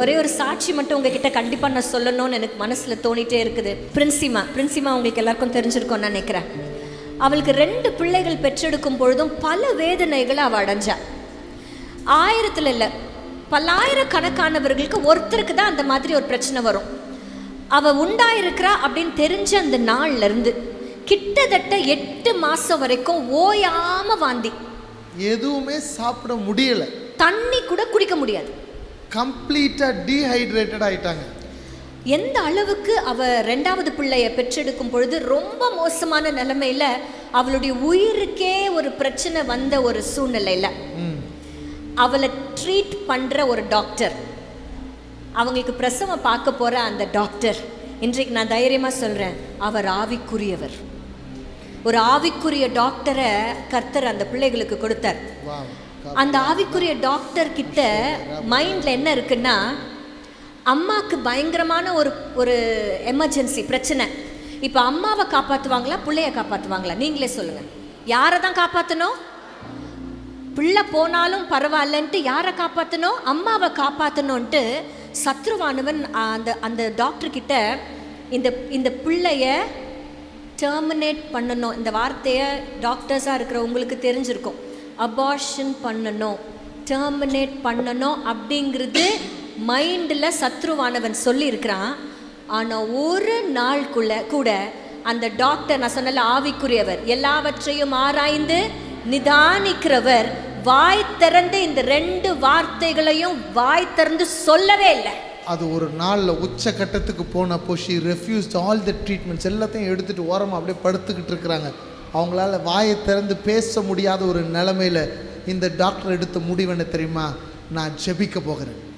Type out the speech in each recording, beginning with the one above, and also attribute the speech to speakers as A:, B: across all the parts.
A: ஒரே ஒரு சாட்சி மட்டும் உங்ககிட்ட கண்டிப்பா நான் சொல்லணும்னு எனக்கு மனசுல தோணிட்டே இருக்குது. பிரின்சிமா பிரின்சிமா உங்களுக்கு எல்லாருக்கும் தெரிஞ்சிருக்கும்னு நினைக்கிறேன். அவளுக்கு ரெண்டு பிள்ளைகள் பெற்றெடுக்கும் பொழுதும் பல வேதனைகளை அவ அடைஞ்சா. ஆயிரத்துல இல்ல பல்லாயிரக்கணக்கானவர்களுக்கு ஒருத்தருக்கு தான் அந்த மாதிரி ஒரு பிரச்சனை வரும். அவ உண்டாயிருக்கிறா அப்படின்னு தெரிஞ்ச அந்த நாள்ல இருந்து கிட்டத்தட்ட எட்டு மாசம் வரைக்கும் ஓயாம வாந்தி.
B: எதுவுமே சாப்பிட முடியல.
A: தண்ணி கூட குடிக்க முடியாது.
B: கம்ப்ளீட்டா டீஹைட்ரேட்டட் ஆயிட்டாங்க.
A: எந்த அளவுக்கு அவ ரெண்டாவது பிள்ளைய பெற்றெடுக்கும் பொழுது ரொம்ப மோசமான நிலைமையில அவளுடைய உயிருக்கே ஒரு பிரச்சனை வந்த ஒரு சூழ்நிலையில. அவளை ட்ரீட் பண்ற ஒரு டாக்டர் அவங்களுக்கு பிரசவம் பார்க்க போற அந்த டாக்டர் இன்றைக்கு நான் தைரியமா சொல்றேன் அவர் ஆவிக்குரியவர். ஒரு ஆவிக்குரிய டாக்டரை கர்த்தர் அந்த பிள்ளைகளுக்கு கொடுத்தார். அந்த ஆவிக்குரிய டாக்டர் கிட்ட மைண்ட்ல என்ன இருக்குன்னா அம்மாக்கு பயங்கரமான ஒரு ஒரு எமர்ஜென்சி பிரச்சனை. இப்போ அம்மாவை காப்பாற்றுவாங்களா பிள்ளைய காப்பாற்றுவாங்களா நீங்களே சொல்லுங்க. யாரை தான் காப்பாற்றணும் பிள்ளை போனாலும் பரவாயில்லன்ட்டு யாரை காப்பாற்றணும் அம்மாவை காப்பாற்றணுன்ட்டு சத்ருவானவன் அந்த அந்த டாக்டர் கிட்ட இந்த இந்த பிள்ளைய டெர்மினேட் பண்ணணும். இந்த வார்த்தையை டாக்டர்ஸாக இருக்கிற உங்களுக்கு தெரிஞ்சிருக்கும். அபார்ஷன் பண்ணணும். டெர்மினேட் பண்ணணும் அப்படிங்கிறது மைண்டில் சத்ருவானவன் சொல்லியிருக்கிறான். ஆனால் ஒரு நாளுக்குள்ள கூட அந்த டாக்டர் நான் சொன்னல ஆவிக்குரியவர் எல்லாவற்றையும் ஆராய்ந்து நிதானிக்கிறவர் வாய் திறந்து இந்த ரெண்டு வார்த்தைகளையும் வாய் திறந்து சொல்லவே இல்லை.
B: அது ஒரு நாளில் உச்ச கட்டத்துக்கு போனப்போ she refused all the treatments எல்லாத்தையும் எடுத்துகிட்டு ஓரமாக அப்படியே படுத்துக்கிட்டு இருக்கிறாங்க. அவங்களால வாயை திறந்து பேச முடியாத ஒரு நிலமையில இந்த டாக்டர் எடுத்த முடிவு தெரியுமா? நான் ஜெபிக்க போகிறேன்.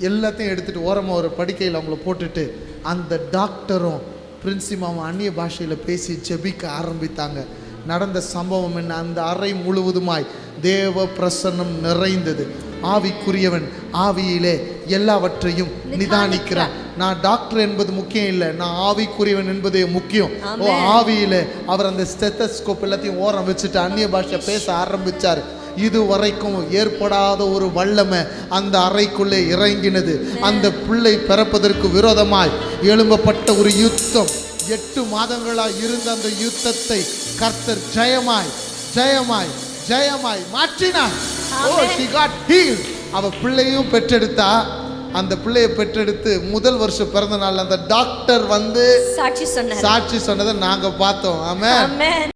B: எல்லாத்தையும் எடுத்துகிட்டு ஓரமாக ஒரு படுக்கையில் அவங்கள போட்டுட்டு அந்த டாக்டரும் பிரின்சிமாவும் அந்நிய பாஷையில் பேசி ஜெபிக்க ஆரம்பித்தாங்க. நடந்த சம்பவம் என்ன? அந்த அறை முழுவதுமாய் தேவ பிரசன்னம் நிறைந்தது. ஆவிக்குரியவன் ஆவியிலே எல்லாவற்றையும் நிதானிக்கிறான் நான் டாக்டர் என்பது முக்கியம் இல்லை. நான் ஆவிக்குரியவன் என்பதே முக்கியம். ஓ. ஆவியிலே அவர் அந்த ஸ்டெத்தஸ்கோப் எல்லாத்தையும் ஓரம் வச்சுட்டு அந்நிய பாஷை பேச ஆரம்பிச்சார். இது வரைக்கும் ஏற்படாத ஒரு வல்லமை அந்த அறைக்குள்ளே இறங்கினது. அந்த பிள்ளை பிறப்பதற்கு விரோதமாய் எழும்பப்பட்ட ஒரு யுத்தம். எட்டு மாதங்களாய் இருந்த அந்த யுத்தத்தை கர்த்தர் ஜெயமாய் ஜெயமாய் ஜெயமாய் மாற்றினார். ஓ அவ பிள்ளையும் பெற்றெடுத்தா. அந்த பிள்ளையை பெற்றெடுத்து முதல் வருஷம் பிறந்த நாள் அந்த டாக்டர் வந்து
A: சாட்சி சொன்னார்.
B: சாட்சி சொன்னதை நாங்க பார்த்தோம்.
A: ஆமென்